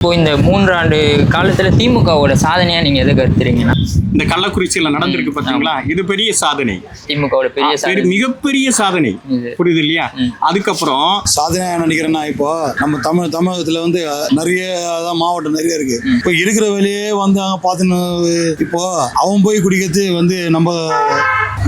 இப்போ இந்த மூன்றாண்டு காலத்துல திமுகவோட சாதனையா நீங்க எதை கருத்துறீங்கன்னா இந்த கள்ளக்குறிச்சியில நடந்திருக்கு பாத்தீங்களா? இது பெரிய சாதனை. திமுகவோட பெரிய சாதனை. மிகப்பெரிய சாதனை. புரியுது இல்லையா? அதுக்கப்புறம் சாதனையா நினைக்கிறேன்னா இப்போ நம்ம தமிழ் தமிழகத்துல வந்து நிறைய மாவட்டம் நிறைய இருக்கு. இப்போ இருக்கிற வேலையே வந்து அங்க பார்த்துன்னு இப்போ அவன் போய் குடிக்கிறது வந்து நம்ம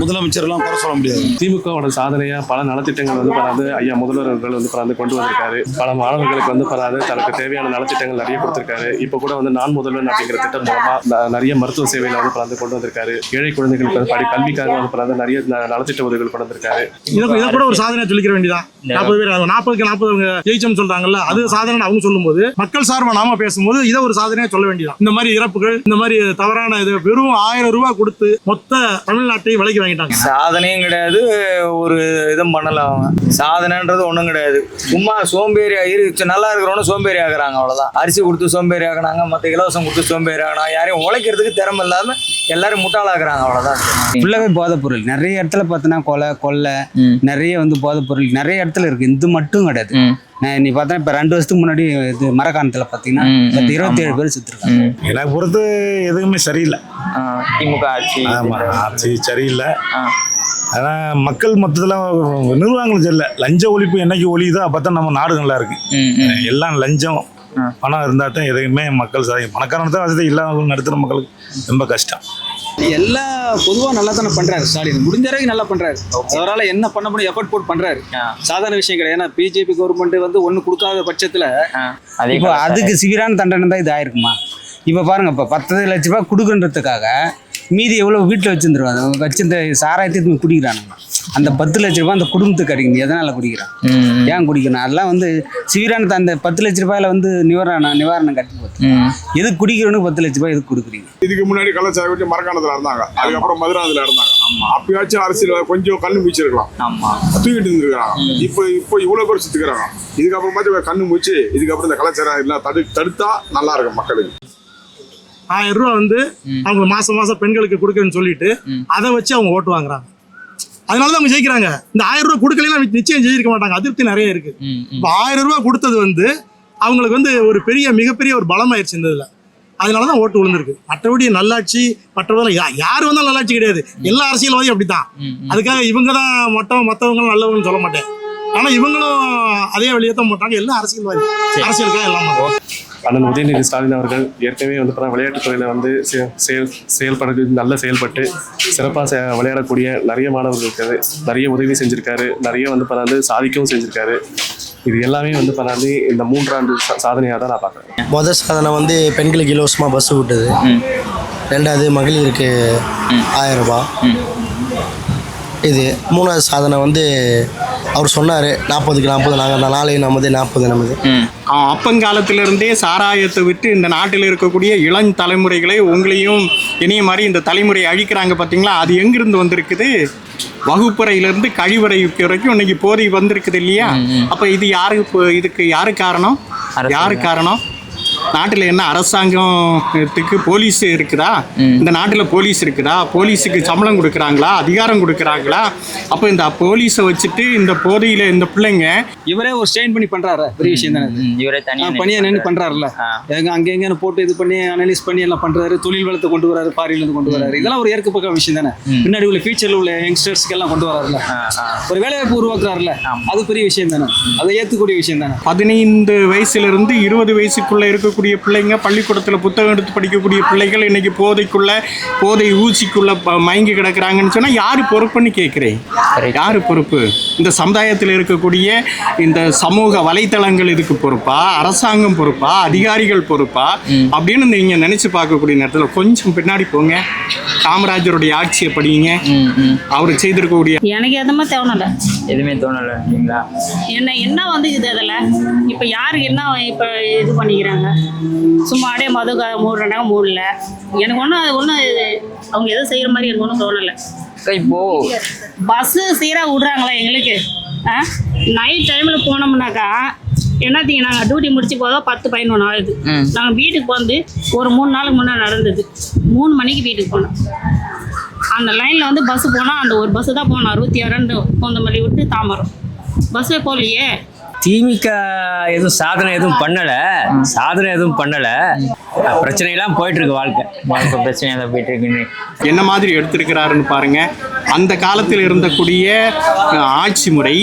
முதலமைச்சர் எல்லாம் குறை சொல்ல முடியாது. திமுகவோட சாதனையா பல நலத்திட்டங்கள் வந்து பராது. ஐயா முதல்வர் அவர்கள் வந்து பராது கொண்டு வந்திருக்காரு. பல மாணவர்களுக்கு வந்து பராது. தனக்கு தேவையான நலத்திட்டங்கள் நிறைய கொடுத்திருக்காரு. இப்போ கூட வந்து நான் முதல்வன் அப்படிங்கிற திட்டம் மூலமா நிறைய மருத்துவ சேவைகளை வந்து பராது கொண்டு வந்திருக்காரு. ஏழை குழந்தைகளுக்கு வந்து படி கல்விக்காக வந்து பராது நிறைய நலத்திட்ட உதவிகள் கொண்டு வந்திருக்காரு. இதை கூட ஒரு சாதனை சொல்லிக்கிற வேண்டியதான் நாற்பது பேர் நாற்பதுக்கு நாற்பது ஜெயிச்சோம்னு சொல்றாங்கல்ல அது சாதனை அவங்க சொல்லும்போது மக்கள் சார்பா நாம பேசும்போது இதை ஒரு சாதனையா சொல்ல வேண்டியதான் இந்த மாதிரி இறப்புகள் இந்த மாதிரி தவறான இது வெறும் ஆயிரம் ரூபாய் கொடுத்து மொத்த தமிழ்நாட்டையும் விலைக்கு வாங்கிட்டாங்க. சாதனையும் கிடையாது ஒரு இதுவும் பண்ணல அவங்க. சாதனைன்றது ஒன்றும் கிடையாது. சும்மா சோம்பேறி இரு நல்லா இருக்கிறவனும் சோம்பேறி ஆகுறாங்க அவ்வளோதான் அரிசி கொடுத்து சோம்பேறி ஆகினாங்க மற்ற இலவசம் கொடுத்து சோம்பேறி ஆகினாங்க யாரையும் உழைக்கிறதுக்கு திறமை இல்லாமல் எல்லாரும் முட்டாளாக்குறாங்க அவ்வளோதான் ஃபுல்லாகவே போதைப் பொருள் நிறைய இடத்துல பார்த்தோன்னா கொலை கொள்ளை. நிறைய வந்து போதைப் பொருள் நிறைய இடத்துல இருக்கு. இது மட்டும் கிடையாது. நீ பார்த்தா இப்போ ரெண்டு வருஷத்துக்கு முன்னாடி இது மரக்காணத்தில் பார்த்தீங்கன்னா இருபத்தி ஏழு. பேர் சுற்றிருக்காங்க ம். எனக்கு பொறுத்து எதுவுமே சரியில்லை. திமுக ஆட்சி. ஆமா ஆட்சி சரியில்லை. ஆனால் மக்கள் மொத்தத்தில் நிர்வாகங்கள் சரியில்லை. லஞ்ச ஒழிப்பு என்னைக்கு ஒழியுதோ அப்போ தான் நம்ம நாடு நல்லா இருக்கு. எல்லாம் லஞ்சம். பணம் இருந்தால் தான் எதுவுமே மக்கள் சாதி பணக்காரன் தான் வசதி இல்லாத நடுத்தர மக்களுக்கு ரொம்ப கஷ்டம். எல்லாம் பொதுவா நல்லா தானே பண்றாரு ஸ்டாலின். முடிஞ்ச வரைக்கும் நல்லா பண்றாரு. அவரால் என்ன பண்ண முடியும் எஃபர்ட் போட்டு பண்றாரு. ஆ. சாதாரண விஷயம் கிடையாது. ஏன்னா பிஜேபி கவர்மெண்ட் வந்து ஒண்ணு கொடுக்காத பட்சத்துல இப்போ. அதுக்கு சிவிரான தண்டனை தான் இது ஆயிருக்குமா இப்போ பாருங்க இப்போ பத்து லட்ச ரூபாய் கொடுக்குன்றதுக்காக மீதி எவ்வளோ வீட்டில் வச்சுருந்துருவாங்க வச்சிருந்த சாராயத்தை குடிக்கிறானுங்க அந்த பத்து லட்ச ரூபாய் அந்த குடும்பத்துக்கு கிடைக்குது. எதனால் குடிக்கிறான். ஏன் குடிக்கணும் அதெல்லாம் வந்து சிவிரான அந்த பத்து லட்ச ரூபாயில வந்து நிவாரணம் நிவாரணம் கட்டி போகுது. எதுக்கு குடிக்கிறவனுக்கு பத்து லட்ச ரூபாய் எதுக்கு கொடுக்குறீங்க? இதுக்கு முன்னாடி கள்ளச்சாய விட்டு மரக்காணத்துல இருந்தாங்க. அதுக்கப்புறம் மதுராந்துல இருந்தாங்க. அப்பயாச்சும் அரசியல் கொஞ்சம் கண்ணு மூச்சிருக்கலாம் ஆமா. தூக்கிட்டு இருந்திருக்காங்க இப்போ இப்போ இவ்வளவு பேர் சுத்துக்கிறாங்க. இதுக்கப்புறமாச்சும் கண்ணு மூச்சு இதுக்கப்புறம் இந்த கலாச்சாரம் எல்லாம் தடு தடுத்தா நல்லா இருக்கும் மக்களுக்கு. ஆயிரம் ரூபாய் வந்து அவங்க மாசம் மாசம் பெண்களுக்கு கொடுக்குறேன்னு சொல்லிட்டு அதை வச்சு அவங்க ஓட்டு வாங்குறாங்க. அதனால தான் அவங்க ஜெயிக்கிறாங்க. இந்த ஆயிரம் ரூபாய் கொடுக்கலாம் நிச்சயம் ஜெயிக்க மாட்டாங்க. அதிருப்தி நிறைய இருக்கு. இப்போ ஆயிரம் ரூபாய் கொடுத்தது வந்து அவங்களுக்கு வந்து ஒரு பெரிய மிகப்பெரிய ஒரு பலமாயிருச்சு இந்த இதில். அதனால தான் ஓட்டு விழுந்திருக்கு. மற்றபடி நல்லாட்சி மற்றவங்க யா யார் வந்தாலும் நல்லாட்சி கிடையாது. எல்லா அரசியல்வாதியும் அப்படித்தான். அதுக்காக இவங்க தான் மொத்தம் மற்றவங்களும் நல்லவங்கன்னு சொல்ல மாட்டேன். ஆனால் இவங்களும் அதே வழியை தான் போட்டாங்க. எல்லாம் அரசியல்வாதி அரசியலுக்காக எல்லாம் பண்றாங்க. அண்ணன் உதயநிதி ஸ்டாலின் அவர்கள் ஏற்கனவே வந்து பார்த்தா விளையாட்டுத்துறையில் வந்து செ- செயல் செயல்பட நல்ல செயல்பட்டு சிறப்பாக செ விளையாடக்கூடிய நிறைய மாணவர்களுக்கு அது நிறைய உதவி செஞ்சுருக்காரு. நிறைய வந்து வந்து சாதிக்கவும் செஞ்சுருக்காரு. இது எல்லாமே வந்து வந்து இந்த மூன்றாண்டு சாதனையாக தான் நான் பார்க்குறேன். மொதல் சாதனை வந்து பெண்களுக்கு இலவசமாக பஸ் விட்டது. ரெண்டாவது மகளிருக்கு ஆயிரம் ரூபாய். இது மூணாவது சாதனை வந்து அவர் சொன்னார் நாற்பதுக்கு நாற்பது நாங்கள் நாளைக்கு நமது நாற்பது நமது. ம். அவன் அப்பங்காலத்துல இருந்தே சாராயத்தை விட்டு இந்த நாட்டில் இருக்கக்கூடிய இளம் தலைமுறைகளை உங்களையும் இனிய மாதிரி இந்த தலைமுறை அழிக்கிறாங்க பார்த்தீங்களா? அது எங்கிருந்து வந்திருக்குது? வகுப்பறையிலிருந்து கழிவறை வரைக்கும் இன்னைக்கு போதை வந்திருக்குது இல்லையா? அப்போ இது யாரு இப்போ இதுக்கு யாரு காரணம். யாரு காரணம்? நாட்டில் என்ன அரசாங்கத்துக்கு போலீஸ் இருக்குதா? இந்த நாட்டில் போலீஸ் இருக்குதா? போலீஸுக்கு சம்பளம் கொடுக்குறாங்களா? அதிகாரம் கொடுக்குறாங்களா? அப்போ இந்த போலீஸை வச்சுட்டு இந்த போதையில் இந்த பிள்ளைங்க இவரே ஒரு ஸ்டெயின் பண்ணி பண்றாரு. பெரிய விஷயம் தானே இவரே தனியா ஆ, பணியா நின்று பண்றாருல்ல. ஆ. எங்க அங்க எங்கன்னு போட்டு இது பண்ணி அனலைஸ் பண்ணி எல்லாம் பண்றாரு. தொழில் வளத்தை கொண்டு வராரு ஃபாரின்ல இருந்து கொண்டு வராரு. இதெல்லாம் ஒரு ஏற்கப்பட்ட விஷயம் தானே. பின்னாடி உள்ள ஃபியூச்சர்ல உள்ள யங்ஸ்டர்ஸ்க்கு எல்லாம் கொண்டு வராருல்ல. ஒரு வேலைவாய்ப்பு உருவாக்குறாருல்ல. அது பெரிய விஷயம் தானே. அதை ஏத்துக்கூடிய விஷயம் தானே. பதினைந்து வயசுல இருந்து இருபது வயசுக்குள்ள இருக்கக்கூடிய பிள்ளைங்க பள்ளிக்கூடத்துல புத்தகம் எடுத்து படிக்கக்கூடிய பிள்ளைகள் இன்னைக்கு போதைக்குள்ள போதை ஊசிக்குள்ள மயங்கி கிடக்குறாங்கன்னு சொன்னா யாரு பொறுப்புன்னு கேட்கிறேன்? யாரு பொறுப்பு? இந்த சமுதாயத்தில் இருக்கக்கூடிய இந்த சமூக வலைத்தளங்கள் இதுக்கு பொறுப்பா? அரசாங்கம் பொறுப்பா? அதிகாரிகள் பொறுப்பா? அப்படின்னு நீங்க நினைச்சு பார்க்கக்கூடிய நேரத்துல கொஞ்சம் பின்னாடி போங்க. காமராஜருடைய ஆட்சியை படிங்க. அவர் செய்திருக்கக்கூடிய எனக்கு எதுவுமே தோணலை. எதுவுமே தோணல இல்லைங்களா? என்ன என்ன வந்து இது அதில் இப்போ யாருக்கு என்ன இப்போ இது பண்ணிக்கிறாங்க? சும்மா அப்படியே மது மூடுறாங்க மூடல. எனக்கு ஒன்றும் அது ஒன்றும் அவங்க எதுவும் செய்கிற மாதிரி எனக்கு ஒன்றும் தோணலை. இப்போ பஸ்ஸு சீராக விட்றாங்களா எங்களுக்கு? ஆ? நைட் டைமில் போனோம்னாக்கா என்னத்தீங்க நாங்கள் டியூட்டி முடிச்சு போக பத்து பதினொன்று ஆகுது. நாங்கள் வீட்டுக்கு வந்து ஒரு மூணு நாளுக்கு முன்னாடி நடந்தது. மூணு மணிக்கு வீட்டுக்கு போனோம். அந்த லைனில் வந்து பஸ்ஸு போனால் அந்த ஒரு பஸ்ஸு தான் போனோம். அறுபத்தி ரெண்டு பூந்தமல்லி விட்டு தாம்பரம் பஸ்ஸே போகலையே. திமுக எதுவும் சாதனை எதுவும் பண்ணல. சாதனை எதுவும் பண்ணல. பிரச்சனையெல்லாம் போயிட்டு இருக்கு வாழ்க்கை. வாழ்க்கை பிரச்சனையாக தான் போயிட்டு இருக்குன்னு. என்ன மாதிரி எடுத்திருக்கிறாருன்னு பாருங்க. அந்த காலத்தில் இருந்தக்கூடிய ஆட்சி முறை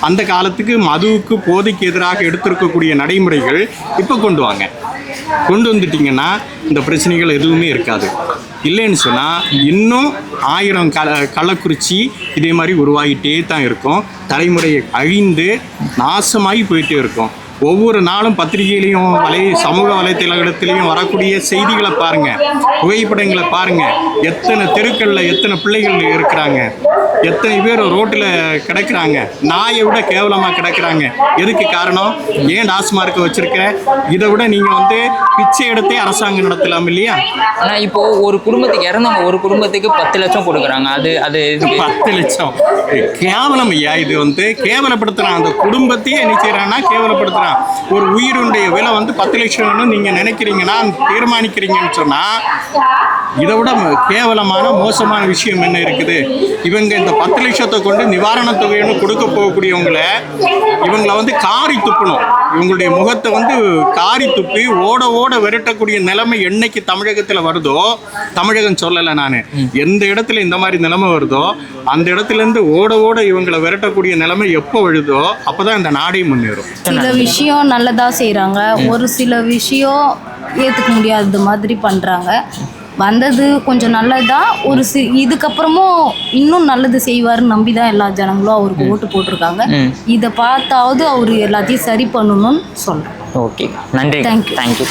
அந்த காலத்துக்கு மதுவுக்கு போதைக்கு எதிராக எடுத்திருக்கக்கூடிய நடைமுறைகள் இப்போ கொண்டு வாங்க. கொண்டு வந்துட்டிங்கன்னா இந்த பிரச்சனைகள் எதுவுமே இருக்காது. இல்லைன்னு சொன்னால் இன்னும் ஆயிரம் க கள்ளக்குறிச்சி இதே மாதிரி உருவாகிட்டே தான் இருக்கும். தலைமுறையை அழிந்து நாசமாகி போயிட்டே இருக்கும். ஒவ்வொரு நாளும் பத்திரிகையிலையும் வலை சமூக வலைத்தளத்திலையும் வரக்கூடிய செய்திகளை பாருங்க. புகைப்படங்களை பாருங்க. எத்தனை தெருக்களில் எத்தனை பிள்ளைகள் இருக்கிறாங்க. எத்தனை பேர் ரோட்டில் கிடக்குறாங்க? நாயை விட கேவலமாக கிடக்குறாங்க. எதுக்கு காரணம்? ஏன் டாஸ்மார்க்கை வச்சிருக்க இதை விட நீங்கள் வந்து பிச்சை எடுத்தே அரசாங்கம் நடத்தலாம் இல்லையா? ஆனால் இப்போ ஒரு குடும்பத்துக்கு இறந்தவங்க ஒரு குடும்பத்துக்கு பத்து லட்சம் கொடுக்குறாங்க. அது அது பத்து லட்சம். கேவலம் ஐயா இது வந்து கேவலப்படுத்துறான். அந்த குடும்பத்தையே என்ன செய்யறான்னா கேவலப்படுத்துறான். ஒரு உயிருடைய விலை வந்து பத்து லட்சம்னு நீங்க நினைக்கிறீங்கன்னா தீர்மானிக்கிறீங்கன்னு சொன்னா இதை விட கேவலமான மோசமான விஷயம் என்ன இருக்குது? இவங்க அந்த பத்து லட்சத்தை கொண்டு நிவாரண தொகைன்னு கொடுக்க போகக்கூடியவங்கள இவங்கள வந்து காரி துப்பணும். இவங்களுடைய முகத்தை வந்து காரி துப்பி ஓட ஓட விரட்டக்கூடிய நிலைமை என்னைக்கு தமிழகத்தில் வருதோ தமிழகம் சொல்லலை நான். எந்த இடத்துல இந்த மாதிரி நிலைமை வருதோ அந்த இடத்துலேருந்து ஓட ஓட இவங்களை விரட்டக்கூடிய நிலைமை எப்போ வருதோ அப்பதான் இந்த நாடே முன்னேறும். சில விஷயம் நல்லதாக செய்கிறாங்க ஒரு சில விஷயம் ஏற்றுக்க முடியாத மாதிரி பண்ணுறாங்க வந்தது கொஞ்சம் நல்லதா ஒரு சி இதுக்கப்புறமும் இன்னும் நல்லது செய்வாருன்னு நம்பி தான் எல்லா ஜனங்களும் அவருக்கு ஓட்டு போட்டிருக்காங்க. இதை பார்த்தாவது அவர் எல்லாத்தையும் சரி பண்ணணும்னு சொல்கிறேன் ஓகே. நன்றி. You. தேங்க்யூ